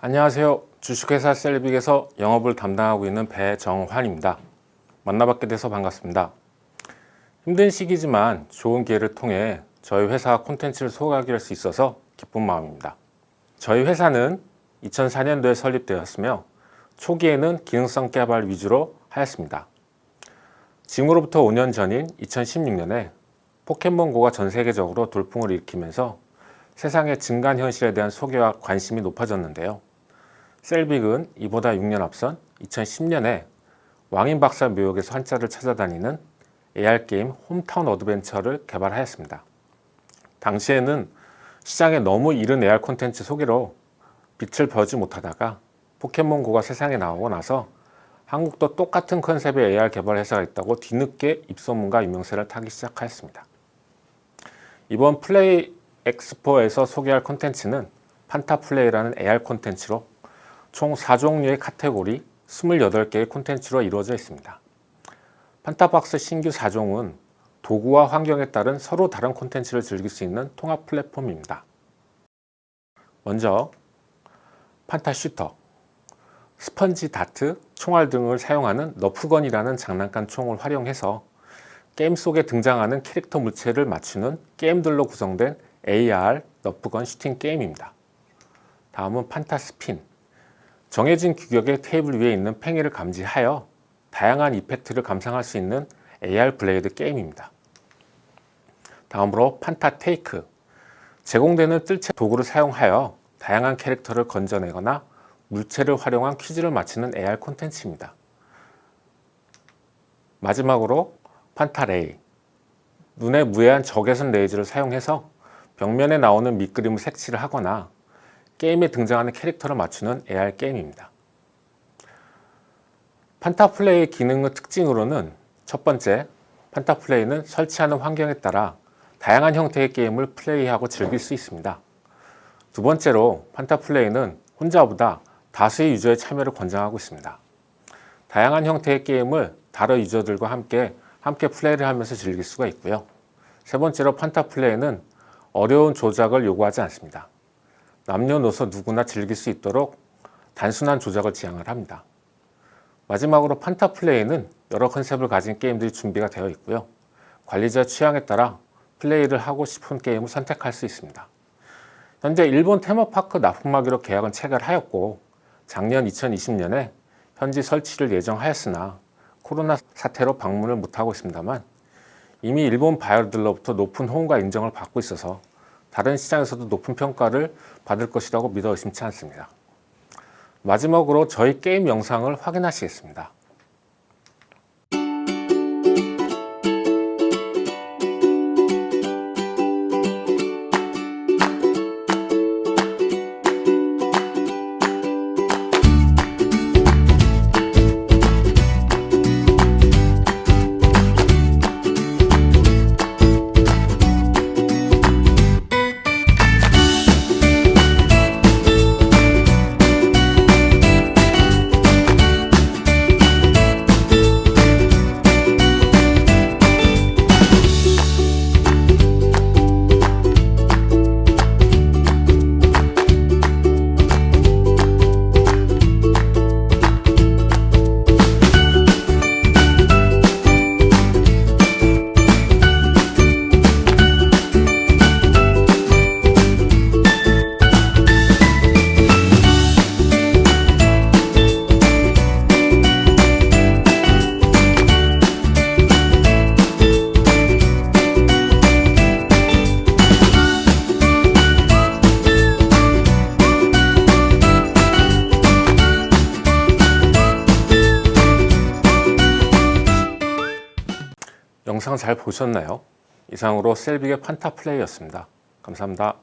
안녕하세요. 주식회사 셀빅에서 영업을 담당하고 있는 배정환입니다. 만나뵙게 돼서 반갑습니다. 힘든 시기지만 좋은 기회를 통해 저희 회사 콘텐츠를 소개하게 할 수 있어서 기쁜 마음입니다. 저희 회사는 2004년도에 설립되었으며 초기에는 기능성 개발 위주로 하였습니다. 지금으로부터 5년 전인 2016년에 포켓몬고가 전 세계적으로 돌풍을 일으키면서 세상의 증간 현실에 대한 소개와 관심이 높아졌는데요. 셀빅은 이보다 6년 앞선 2010년에 왕인 박사 묘역에서 한자를 찾아다니는 AR 게임 홈타운 어드벤처를 개발하였습니다. 당시에는 시장에 너무 이른 AR 콘텐츠 소개로 빛을 보지 못하다가 포켓몬고가 세상에 나오고 나서 한국도 똑같은 컨셉의 AR 개발 회사가 있다고 뒤늦게 입소문과 유명세를 타기 시작하였습니다. 이번 플레이 엑스포에서 소개할 콘텐츠는 판타플레이라는 AR 콘텐츠로 총 4종류의 카테고리 28개의 콘텐츠로 이루어져 있습니다. 판타박스 신규 4종은 도구와 환경에 따른 서로 다른 콘텐츠를 즐길 수 있는 통합 플랫폼입니다. 먼저 판타 슈터, 스펀지 다트, 총알 등을 사용하는 너프건이라는 장난감 총을 활용해서 게임 속에 등장하는 캐릭터 물체를 맞추는 게임들로 구성된 AR 너프건 슈팅 게임입니다. 다음은 판타 스핀. 정해진 규격의 테이블 위에 있는 팽이를 감지하여 다양한 이펙트를 감상할 수 있는 AR 블레이드 게임입니다. 다음으로 판타 테이크. 제공되는 뜰채 도구를 사용하여 다양한 캐릭터를 건져내거나 물체를 활용한 퀴즈를 맞히는 AR 콘텐츠입니다. 마지막으로 판타 레이. 눈에 무해한 적외선 레이즈를 사용해서 벽면에 나오는 밑그림을 색칠을 하거나 게임에 등장하는 캐릭터를 맞추는 AR 게임입니다. 판타플레이의 기능의 특징으로는 첫 번째, 판타플레이는 설치하는 환경에 따라 다양한 형태의 게임을 플레이하고 즐길 수 있습니다. 두 번째로 판타플레이는 혼자보다 다수의 유저의 참여를 권장하고 있습니다. 다양한 형태의 게임을 다른 유저들과 함께 함께 플레이를 하면서 즐길 수가 있고요. 세 번째로 판타 플레이는 어려운 조작을 요구하지 않습니다. 남녀노소 누구나 즐길 수 있도록 단순한 조작을 지향을 합니다. 마지막으로 판타 플레이는 여러 컨셉을 가진 게임들이 준비가 되어 있고요. 관리자 취향에 따라 플레이를 하고 싶은 게임을 선택할 수 있습니다. 현재 일본 테마파크 납품하기로 계약은 체결하였고 작년 2020년에 현지 설치를 예정하였으나 코로나 사태로 방문을 못하고 있습니다만 이미 일본 바이어들로부터 높은 호응과 인정을 받고 있어서 다른 시장에서도 높은 평가를 받을 것이라고 믿어 의심치 않습니다. 마지막으로 저희 게임 영상을 확인하시겠습니다. 영상 잘 보셨나요? 이상으로 셀빅의 판타 플레이였습니다. 감사합니다.